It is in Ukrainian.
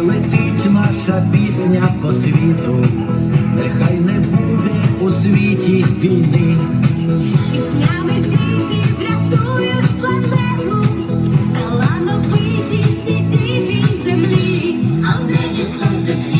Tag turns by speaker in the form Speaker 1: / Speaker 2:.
Speaker 1: Летить наша пісня по світу, нехай не буде у світі війни. Піснями діти врятують планету, талановиті всі діти землі, а в небі сонце
Speaker 2: світ.